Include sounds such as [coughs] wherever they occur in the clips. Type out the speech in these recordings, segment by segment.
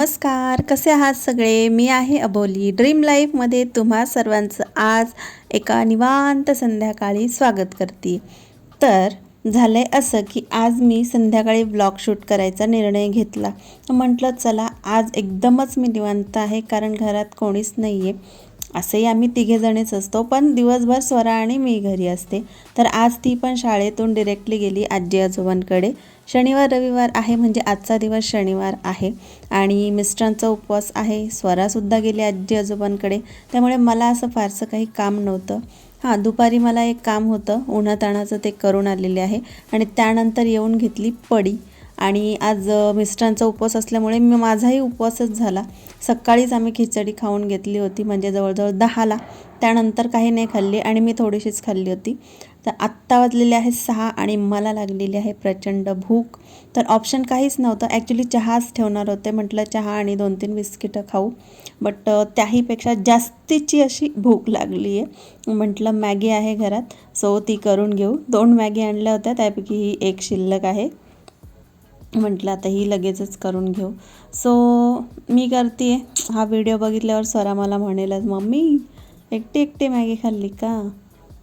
नमस्कार कसे आहात सगळे? मी आहे अबोली. ड्रीम लाईफमध्ये तुम्हा सर्वांचं आज एका निवांत संध्याकाळी स्वागत करते. तर झालं आहे असं की आज मी संध्याकाळी ब्लॉग शूट करायचा निर्णय घेतला. म्हटलं चला आज एकदमच मी निवांत आहे कारण घरात कोणीच नाही आहे असंही आम्ही तिघेजणीच असतो पण दिवसभर स्वरा आणि मी घरी असते. तर आज ती पण शाळेतून डिरेक्टली गेली आजी आजोबांकडे शनिवार रविवार आहे म्हणजे आजचा दिवस शनिवार आहे. आणि मिस्टरांचा उपवास आहे. स्वरासुद्धा गेली आजी आजोबांकडे. त्यामुळे मला असं फारसं काही काम नव्हतं. हां दुपारी मला एक काम होतं. उन्हाताणाचं ते करून आलेले आहे. आणि त्यानंतर येऊन घेतली पडी. आणि आज मिस्टरांचा उपवास असल्यामुळे मी माझाही उपवासच झाला. सकाळीच आम्ही खिचडी खाऊन घेतली होती. म्हणजे जवळजवळ दहाला. त्यानंतर काही नाही खाल्ली आणि मी थोडीशीच खाल्ली होती. तर आत्ता वाजलेले आहे सहा आणि मला लागलेली आहे प्रचंड भूक. तर ऑप्शन काहीच नव्हतं. ॲक्च्युली चहाच ठेवणार होते. म्हटलं चहा आणि दोन तीन बिस्किटं खाऊ. बट त्याहीपेक्षा जास्तीची अशी भूक लागली आहे. म्हटलं मॅगी आहे घरात. सो ती करून घेऊ. दोन मॅगी आणल्या होत्या. त्यापैकी ही एक शिल्लक आहे. म्हटलं आता ही लगेचच करून घेऊ. सो मी करते हा व्हिडिओ बघितल्यावर स्वरा मला म्हणेलच मम्मी एकटी एकटी मॅगी खाल्ली का?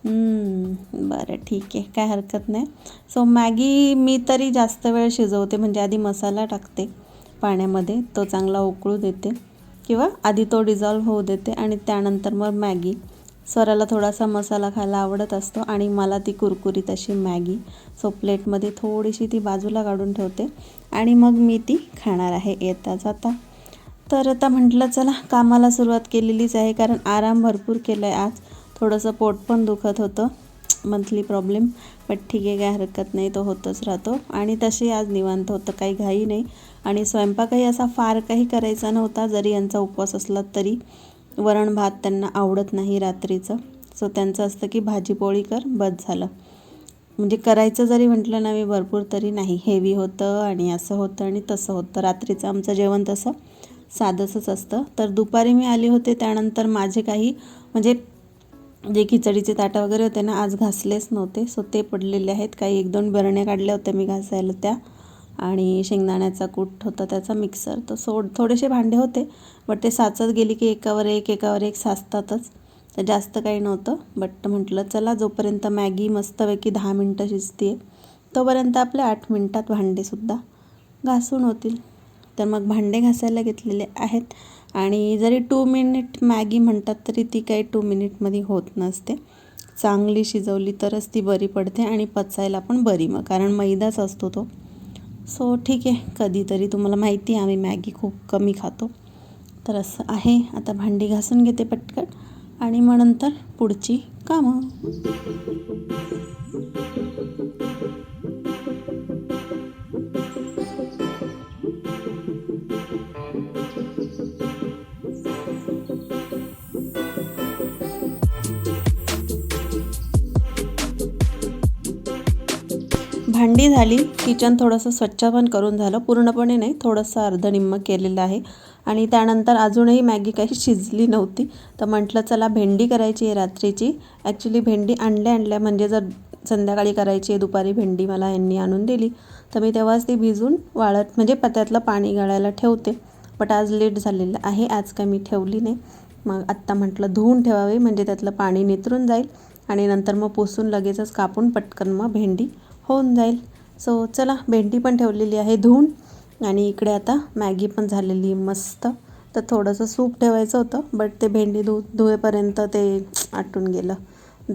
बरं ठीक आहे. काय हरकत नाही. सो मॅगी मी तरी जास्त वेळ शिजवते. म्हणजे आधी मसाला टाकते पाण्यामध्ये. तो चांगला उकळू देते. किंवा आधी तो डिझॉल्व होऊ देते. आणि त्यानंतर मग मॅगी स्वराला थोडासा मसाला खायला आवडत असतो. आणि मला ती कुरकुरीत अशी मॅगी सो प्लेटमध्ये थोडीशी ती बाजूला काढून ठेवते. आणि मग मी ती खाणार आहे. येता जाता. तर आता म्हटलं चला कामाला सुरुवात केलेलीच आहे. कारण आराम भरपूर केला आहे आज. थोडंसं पोट पण दुखत होतं मंथली प्रॉब्लेम बट ठीक आहे काय हरकत नाही तो होतच राहतो. आणि तशी आज निवांत होतं काही घाई नाही. आणि स्वयंपाकही असा फार काही करायचा नव्हता जरी यांचा उपवास असला तरी. वरण भात त्यांना आवडत नाही रात्रीचं. सो त्यांचं असतं की भाजीपोळी कर बस झालं. म्हणजे करायचं जरी म्हटलं ना मी भरपूर तरी नाही. हेवी होतं आणि असं होतं आणि तसं होतं. रात्रीचं आमचं जेवण तसं साधंसंच असतं. तर दुपारी मी आली होते त्यानंतर माझे काही म्हणजे जे खिचडीचे ताटं वगैरे होते ना आज घासलेच नव्हते. सो ते पडलेले आहेत. काही एक दोन बरण्या काढल्या होत्या मी घासायला त्या. आणि शेंगदाण्याचा कूट होता त्याचा मिक्सर तर सो थोडेसे भांडे होते बट ते साचत गेली की एकावर एक एकावर एक साचतातच. तर जास्त काही नव्हतं बट म्हटलं चला जोपर्यंत मॅगी मस्तपैकी दहा मिनटं शिजते तोपर्यंत आपल्या आठ मिनटात भांडेसुद्धा घासून होतील. तर मग भांडे घासायला घेतलेले आहेत. आणि जरी टू मिनिट मॅगी म्हणतात तरी ती काही टू मिनिटमध्ये होत नसते. चांगली शिजवली तरच ती बरी पडते आणि पचायला पण बरी मग कारण मैदाच असतो तो. सो ठीक. आहे कधीतरी तुम्हाला माहिती आहे आम्ही मॅगी खूप कमी खातो. तर असं आहे. आता भांडी घासून घेते पटकन. आणि मग नंतर पुढची कामं. थंडी झाली किचन थोडंसं स्वच्छ पण करून झालं. पूर्णपणे नाही थोडंसं अर्धनिम्म केलेलं आहे. आणि त्यानंतर अजूनही मॅगी काही शिजली नव्हती. तर म्हटलं चला भेंडी करायची आहे रात्रीची. ॲक्च्युली भेंडी आणल्या आणल्या म्हणजे जर संध्याकाळी करायची आहे दुपारी भेंडी मला यांनी आणून दिली. तर मी तेव्हाच ती भिजून वाळत म्हणजे पत्यातलं पाणी गळायला ठेवते. बट आज लेट झालेलं आहे आज काय मी ठेवली नाही. मग आत्ता म्हटलं धुवून ठेवावी म्हणजे त्यातलं पाणी नितरून जाईल. आणि नंतर मग पुसून लगेचच कापून पटकन मग भेंडी होऊन जाईल. सो चला भेंडी पण ठेवलेली आहे धुवून. आणि इकडे आता मॅगी पण झालेली मस्त. तर थोडंसं सूप ठेवायचं होतं बट ते भेंडी धु धुवेपर्यंत ते आटून गेलं.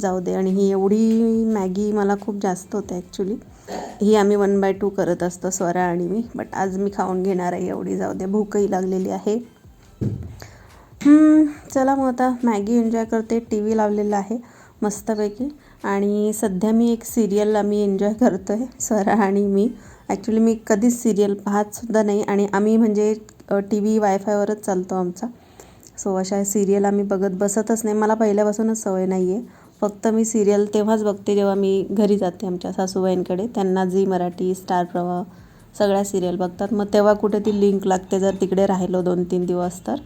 जाऊ दे. आणि ही एवढी मॅगी मला खूप जास्त होते ॲक्च्युली ही आम्ही वन बाय टू करत असतो स्वरा आणि मी. बट आज मी खाऊन घेणार आहे एवढी. जाऊ दे भूकही लागलेली आहे. चला मग आता मॅगी एन्जॉय करते. टी व्ही लावलेला आहे मस्तपैकी. आणि सध्या मी एक सिरियल आम्ही एन्जॉय करतो आहे स्वरा आणि मी. ॲक्च्युली मी कधीच सिरियल पाहतसुद्धा नाही आणि आम्ही म्हणजे टी व्ही वायफायवरच चालतो आमचा. सो अशा सिरियल आम्ही बघत बसतच नाही. मला पहिल्यापासूनच सवय नाही आहे फक्त मी सिरियल तेव्हाच बघते जेव्हा मी घरी जाते आमच्या सासूबाईंकडे. त्यांना झी मराठी स्टार प्रवाह सगळ्या सिरियल बघतात. मग तेव्हा कुठे ती लिंक लागते जर तिकडे राहिलो दोन तीन दिवस तर.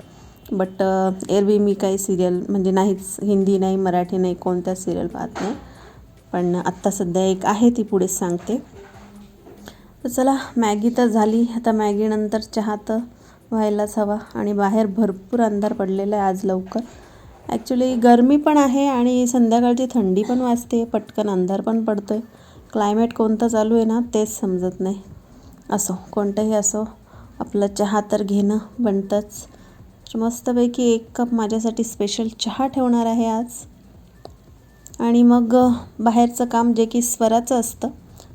बट uh, एरवी मी काही सिरियल म्हणजे नाहीच हिंदी नाही मराठी नाही कोणत्याच सिरियल पाहत नाही. पण आत्ता सध्या एक आहे ती पुढेच सांगते. तर चला मॅगी तर झाली. आता मॅगीनंतर चहा तर व्हायलाच हवा. आणि बाहेर भरपूर अंधार पडलेला आहे आज लवकर. ॲक्च्युली गरमी पण आहे आणि संध्याकाळची थंडी पण वाजते. पटकन अंधार पण पडतो आहे क्लायमेट कोणतं चालू आहे ना तेच समजत नाही. असो कोणतंही असो आपलं चहा तर घेणं बनतंच. तर मस्तपैकी एक कप माझ्यासाठी स्पेशल चहा ठेवणार आहे आज. आणि मग बाहेरचं काम जे की स्वराचं असतं.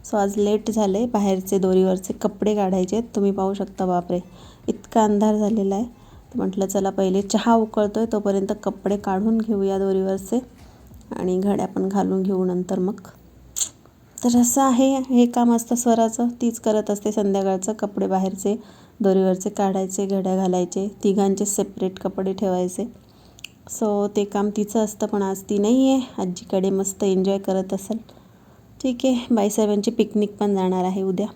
सो आज लेट झाले बाहेरचे दोरीवरचे कपडे काढायचे आहेत. तुम्ही पाहू शकता बापरे. इतका अंधार झालेला आहे. तर म्हटलं चला पहिले चहा उकळतो आहे तोपर्यंत कपडे काढून घेऊया दोरीवरचे. आणि घड्या पण घालून घेऊ नंतर मग. तर असं आहे हे काम असतं स्वराचं तीच करत असते संध्याकाळचं कपडे बाहेरचे दोरीवरचे काढायचे घड्या घालायचे तिघांचे सेपरेट कपडे ठेवायचे. सो ते काम तिचं असतं पण आज ती नाही आहे. आजीकडे मस्त एन्जॉय करत असेल. ठीक आहे बाईसाहेबांची पिकनिक पण जाणार आहे उद्या.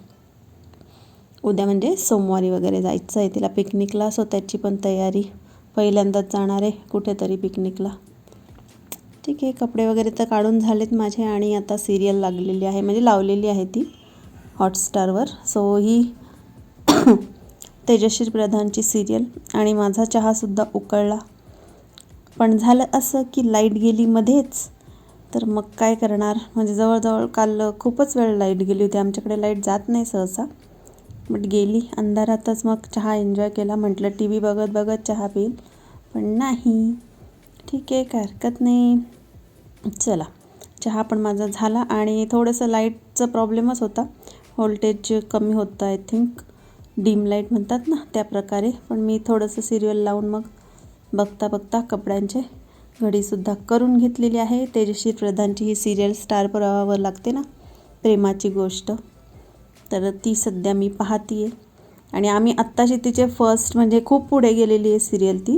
उद्या म्हणजे सोमवारी वगैरे जायचं आहे तिला पिकनिकला सो त्याची पण तयारी पहिल्यांदाच जाणार आहे कुठेतरी पिकनिकला ठीक आहे कपडे वगैरे तर काढून झालेत माझे आणि आता सिरियल लागलेली आहे म्हणजे लावलेली आहे ती हॉटस्टारवर सो ही [coughs] तेजश्री प्रधानची सिरियल आणि माझा चहासुद्धा उकळला. पण झालं असं की लाइट गेली मध्येच तर मग काय करणार? म्हणजे जवळजवळ काल खूपच वेळ लाइट गेली होती. आमच्याकडे लाइट जात नाही सहसा बट गेली. अंधारातच मग चहा एन्जॉय केला. म्हटलं टी व्ही बघत बघत चहा पिईल. पण नाही. ठीक आहे काय हरकत नाही. चला चहा पण माझा झाला आणि थोडंसं लाईटचा प्रॉब्लेमच होता. व्होल्टेज कमी होतं आय थिंक डीम लाइट म्हणतात ना त्या प्रकारे. पण मी थोडंसं सिरियल लावून मग बघता बघता कपड्यांचे घडीसुद्धा करून घेतलेली आहे. तेजश्री प्रधानची ही सिरियल स्टार प्रवाहावर लागते ना प्रेमाची गोष्ट. तर ती सध्या मी पाहते आहे आणि आम्ही आत्ताशी तिचे फर्स्ट म्हणजे खूप पुढे गेलेली आहे सिरियल ती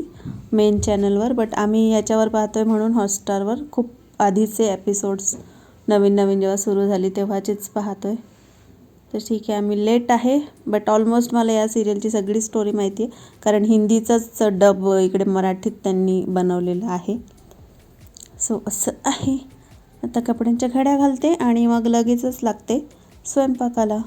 मेन चॅनलवर बट आम्ही याच्यावर पाहतो आहे म्हणून हॉटस्टारवर खूप आधीचे एपिसोड्स नवीन नवीन जेव्हा सुरू झाली तेव्हाचेच पाहतो आहे तर ठीक आहे आम्ही लेट आहे बट ऑलमोस्ट मला या सिरियलची सगळी स्टोरी माहिती आहे. कारण हिंदीचाच डब इकडे मराठीत त्यांनी बनवलेलं आहे. सो असं आहे. आता कपड्यांच्या घड्या घालते आणि मग लगेचच लागते स्वयंपाकाला.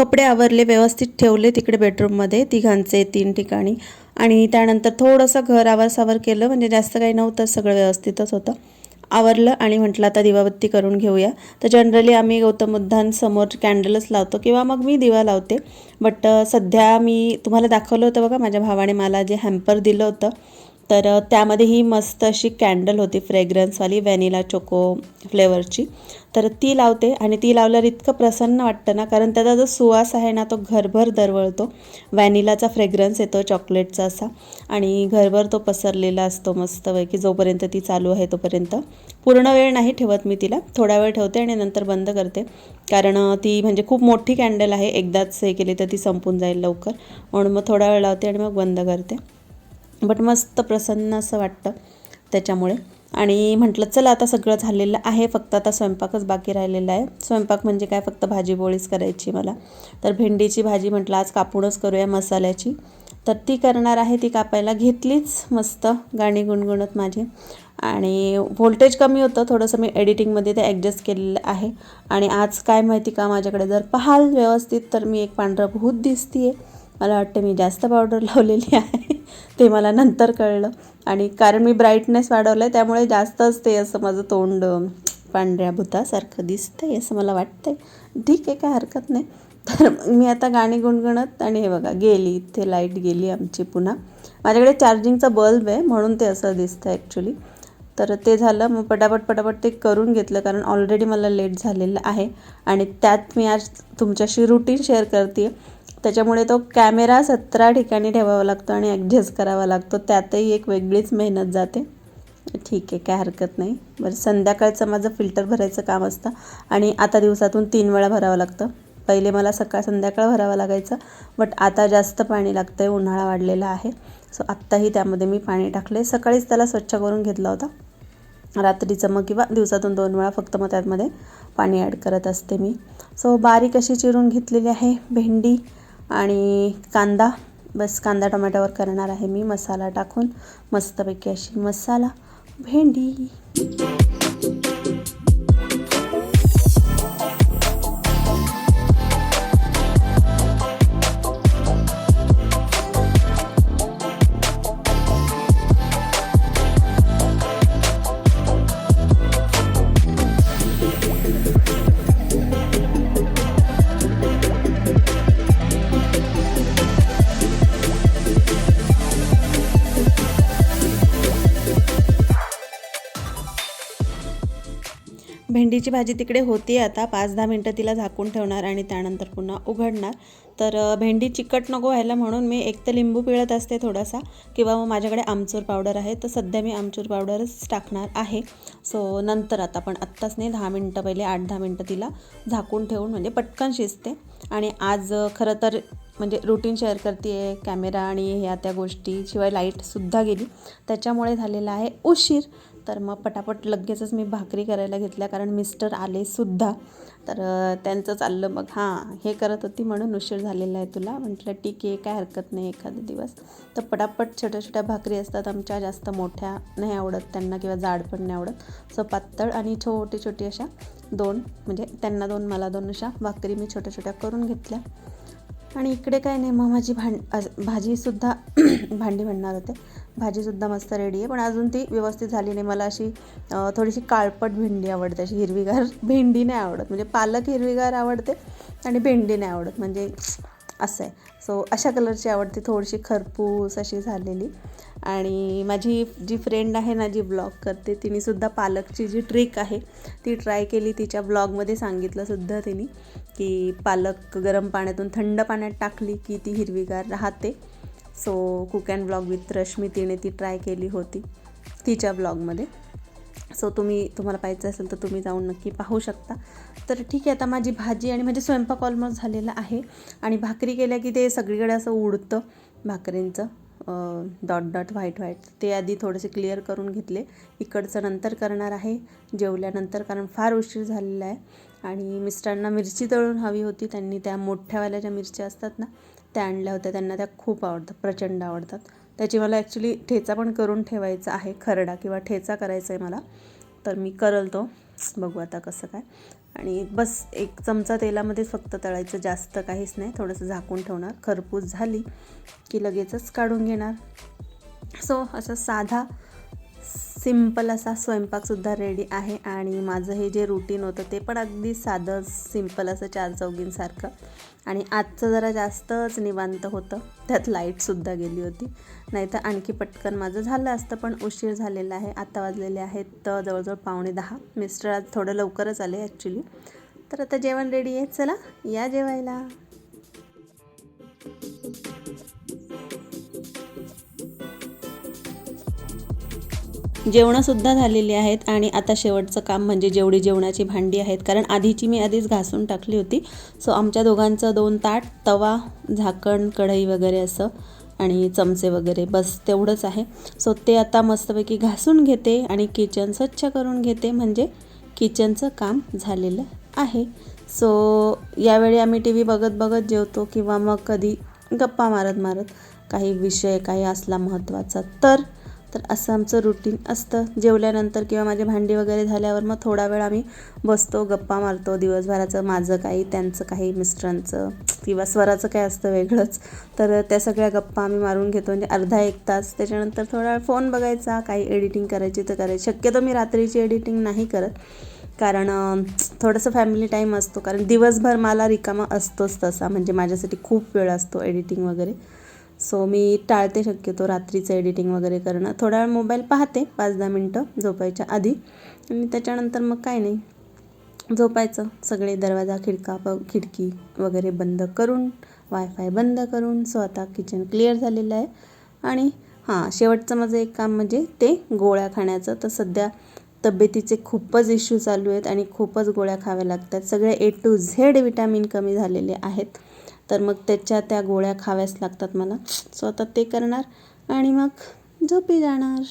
कपडे आवरले व्यवस्थित ठेवले तिकडे बेडरूममध्ये तिघांचे तीन ठिकाणी. आणि त्यानंतर थोडंसं घर आवरसावर केलं म्हणजे जास्त काही नव्हतं सगळं व्यवस्थितच होतं. आवरलं आणि म्हटलं आता दिवाबत्ती करून घेऊया. तर जनरली आम्ही गौतम बुद्धांसमोर कॅन्डलच लावतो किंवा मग मी दिवा लावते. बट सध्या मी तुम्हाला दाखवलं होतं बघा माझ्या भावाने मला जे हॅम्पर दिलं होतं तर त्यामध्ये ही मस्त अशी कॅन्डल होती फ्रेग्रन्सवाली व्हॅनिला चोको फ्लेवरची. तर ती लावते आणि ती लावल्यावर इतकं प्रसन्न वाटतं ना कारण त्याचा जो सुवास आहे ना तो घरभर दरवळतो. व्हॅनिलाचा फ्रेग्रन्स येतो चॉकलेटचा असा आणि घरभर तो पसरलेला असतो मस्तपैकी जोपर्यंत ती चालू आहे तोपर्यंत. पूर्ण वेळ नाही ठेवत मी तिला थोडा वेळ ठेवते आणि नंतर बंद करते. कारण ती म्हणजे खूप मोठी कॅन्डल आहे एकदाच हे केली तर ती संपून जाईल लवकर. म्हणून मग थोडा वेळ लावते आणि मग बंद करते. बट मस्त प्रसन्न असं वाटतं त्याच्यामुळे. आणि म्हटलं चला आता सगळं झालेलं आहे फक्त आता स्वयंपाकच बाकी राहिलेला आहे. स्वयंपाक म्हणजे काय? फक्त भाजी पोळीच करायची मला. तर भेंडीची भाजी म्हटलं आज कापूनच करूया मसाल्याची. तर ती करणार आहे ती कापायला घेतलीच. मस्त गाणी गुणगुणत माझी. आणि व्होल्टेज कमी होतं थोडंसं मी एडिटिंगमध्ये ते ॲडजस्ट केलेलं आहे. आणि आज काय माहिती का माझ्याकडे जर पाहाल व्यवस्थित तर मी एक पांढरं भूत दिसते आहे मला वाटतं मी जास्त पावडर [laughs] लावलेली आहे. ते मला नंतर कळलं. आणि कारण मी ब्राईटनेस वाढवलं आहे त्यामुळे जास्तच ते असं माझं तोंड पांढऱ्या भुतासारखं दिसतंय असं मला वाटतंय. ठीक आहे काय हरकत नाही. तर मी आता गाणी गुणगुणत आणि हे बघा गेली इथे लाइट गेली आमची पुन्हा. माझ्याकडे चार्जिंगचा बल्ब आहे म्हणून ते असं दिसतं ॲक्च्युली तर ते झालं मग पटापट पटापट ते करून घेतलं कारण ऑलरेडी मला लेट झालेलं आहे. आणि त्यात मी आज तुमच्याशी रुटीन शेअर करते त्याच्यामुळे तो कॅमेरा सतरा ठिकाणी ठेवावा लागतो आणि ॲडजस्ट करावा लागतो. त्यातही एक वेगळीच मेहनत जाते. ठीक आहे काय हरकत नाही. बरं संध्याकाळचं माझं फिल्टर भरायचं काम असतं आणि आता दिवसातून तीन वेळा भरावं लागतं. पहिले मला सकाळ संध्याकाळ भरावं लागायचं बट आता जास्त पाणी लागतं आहे उन्हाळा वाढलेला आहे. सो आत्ताही त्यामध्ये मी पाणी टाकले सकाळीच त्याला स्वच्छ करून घेतला होता. रात्रीचं मग किंवा दिवसातून दोन वेळा फक्त मग त्यामध्ये पाणी ॲड करत असते मी. सो बारीक अशी चिरून घेतलेली आहे भेंडी. आणि कांदा बस कांदा टोमॅटोवर करणार आहे मी. मसाला टाकून मस्तपैकी अशी मसाला भेंडी. भेंडीची भाजी तिकडे होती आता. पाच दहा मिनटं तिला झाकून ठेवणार आणि त्यानंतर पुन्हा उघडणार. तर भेंडी चिकट नको व्हायला म्हणून मी एक तर लिंबू पिळत असते थोडासा किंवा मग माझ्याकडे आमचूर पावडर आहे. तर सध्या मी आमचूर पावडरच टाकणार आहे. सो नंतर आता पण आत्ताच नाही दहा मिनटं पहिले आठ दहा मिनटं तिला झाकून ठेवून म्हणजे पटकन शिजते. आणि आज खरं तर म्हणजे रुटीन शेअर करते आहे कॅमेरा आणि ह्या त्या गोष्टी शिवाय लाईटसुद्धा गेली. त्याच्यामुळे झालेला आहे उशीर. तर मग पटापट लगेचच मी भाकरी करायला घेतल्या कारण मिस्टर आले सुद्धा. तर त्यांचं चाललं मग हां हे करत होती म्हणून उशीर झालेला आहे तुला. म्हटलं ठीक आहे काय हरकत नाही एखादा दिवस. तर पटापट छोट्या छोट्या भाकरी असतात आमच्या जास्त मोठ्या नाही आवडत त्यांना किंवा जाड पण नाही आवडत. सो पातळ आणि छोटी छोटी अशा दोन म्हणजे त्यांना दोन मला दोन अशा भाकरी मी छोट्या छोट्या करून घेतल्या. आणि इकडे काय नाही मग माझी भांड भाजीसुद्धा [clears throat] भांडी म्हणणार होते. भाजीसुद्धा मस्त रेडी आहे पण अजून ती व्यवस्थित झाली नाही. मला अशी थोडीशी काळपट भेंडी आवडते. अशी हिरवीगार [laughs] भेंडी नाही आवडत. म्हणजे पालक हिरवीगार आवडते आणि भेंडी नाही आवडत. म्हणजे असं आहे. सो अशा कलरची आवडते. थोडीशी खरपूस अशी झालेली. आणि माझी जी फ्रेंड आहे ना जी ब्लॉग करते तिनेसुद्धा पालकची जी ट्रिक आहे ती ट्राय केली. तिच्या ब्लॉगमध्ये सांगितलंसुद्धा तिने की पालक गरम पाण्यातून थंड पाण्यात टाकली की ती हिरवीगार राहते. So cook and blog with Rashmi तिने ती ट्राय केली होती तिच्या ब्लॉगमध्ये सो तुम्ही तुम्हाला पाहिजे असेल तर तुम्ही जाऊन नक्की पाहू शकता. तर ठीक आहे आता माझी भाजी आणि म्हणजे स्वयंपाक ऑलमोस्ट झालेला आहे. आणि भाकरी केल्या की ते सगळीकडे असं उडतं भाकरींचं. डॉट डॉट व्हाईट व्हाईट ते आधी थोडेसे क्लिअर करून घेतले. इकडचं नंतर करणार आहे. जेवल्यानंतर कारण फार उशीर झालेला आहे. आणि मिस्टरांना मिरची तळून हवी होती. त्यांनी त्या मोठ्यावाल्या ज्या मिरच्या असतात ना त्या आणल्या होत्या. त्यांना त्या खूप आवडतात प्रचंड आवडतात. त्याची मला ॲक्च्युली ठेचा पण करून ठेवायचा आहे. खरडा किंवा ठेचा करायचा आहे मला. तर मी करल तो बघू आता कसं काय. आणि बस एक चमचा तेलामध्ये फक्त तळायचं जास्त काहीच नाही. थोडंसं झाकून ठेवणार. खरपूस झाली की लगेचच काढून घेणार. सो असा साधा सिंपल असा स्वयंपाकसुद्धा रेडी आहे आणि माझं हे जे रुटीन होतं ते पण अगदी साधं सिंपल असं चार चौघींसारखं. आणि आजचं जरा जास्तच निवांत होतं. त्यात लाईटसुद्धा गेली होती. नाही तर आणखी पटकन माझं झालं असतं पण उशीर झालेला आहे. आत्ता वाजलेले आहेत तर जवळजवळ पावणे दहा. मिस्टर आज थोडं लवकरच आले ॲक्च्युली तर आता जेवण रेडी आहे. चला या जेवायला. जेवणंसुद्धा झालेली आहेत आणि आता शेवटचं काम म्हणजे जेवढी जेवणाची भांडी आहेत कारण आधीची मी आधीच घासून टाकली होती. सो आमच्या दोघांचं दोन ताट तवा झाकण कढई वगैरे असं आणि चमचे वगैरे बस तेवढंच आहे. सो ते आता मस्तपैकी घासून घेते आणि किचन स्वच्छ करून घेते म्हणजे किचनचं काम झालेलं आहे. सो यावेळी आम्ही टी व्ही बघत बघत जेवतो किंवा मग कधी गप्पा मारत मारत काही विषय काही असला महत्त्वाचा तर तर असं आमचं रुटीन असतं. जेवल्यानंतर किंवा माझे भांडी वगैरे झाल्यावर मग थोडा वेळ आम्ही बसतो गप्पा मारतो. दिवसभराचं माझं काही त्यांचं काही मिस्टरांचं किंवा स्वराचं काय असतं वेगळंच. तर त्या सगळ्या गप्पा आम्ही मारून घेतो. म्हणजे अर्धा एक तास. त्याच्यानंतर थोडा वेळ फोन बघायचा. काही एडिटिंग करायची तर करायची. शक्यतो मी रात्रीची एडिटिंग नाही करत. कारण थोडंसं फॅमिली टाईम असतो. कारण दिवसभर मला रिकामा असतोच तसा. म्हणजे माझ्यासाठी खूप वेळ असतो एडिटिंग वगैरे. सो मी टाळते शक्यतो रात्रीचं एडिटिंग वगैरे करणं. थोडा वेळ मोबाईल पाहते पाच दहा मिनटं झोपायच्या आधी. आणि त्याच्यानंतर मग काय नाही. झोपायचं. सगळे दरवाजा खिडका प खिडकी वगैरे बंद करून वायफाय बंद करून सो आता किचन क्लिअर झालेलं आहे. आणि हां शेवटचं माझं एक काम म्हणजे ते गोळ्या खाण्याचं. तर सध्या तब्येतीचे खूपच इश्यू चालू आहेत आणि खूपच गोळ्या खाव्या लागतात. सगळे ए टू झेड विटॅमिन कमी झालेले आहेत. तर मग त्याच्या त्या गोळ्या खाव्याच लागतात मला. सो आता ते करणार आणि मग झोपी जाणार.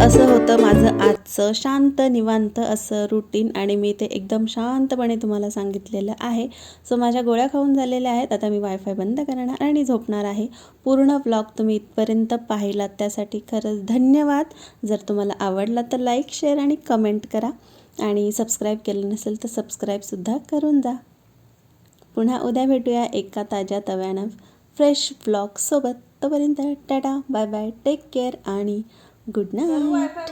असं होतं माझं असं शांत निवांत असं रुटीन आणि मी ते एकदम शांतपणे तुम्हाला सांगितलेलं आहे. सो माझ्या गोळ्या खाऊन झालेल्या आहेत. आता मी वायफाय बंद करणार आणि झोपणार आहे. पूर्ण ब्लॉग तुम्ही इथपर्यंत पाहिलात त्यासाठी खरंच धन्यवाद. जर तुम्हाला आवडला तर लाईक शेअर आणि कमेंट करा. आणि सबस्क्राईब केलं नसेल तर सबस्क्राईबसुद्धा करून जा. पुन्हा उद्या भेटूया एका ताज्या तव्यानं फ्रेश ब्लॉगसोबत तोपर्यंत tata bye bye take care आणि गुड नाईट वायफाय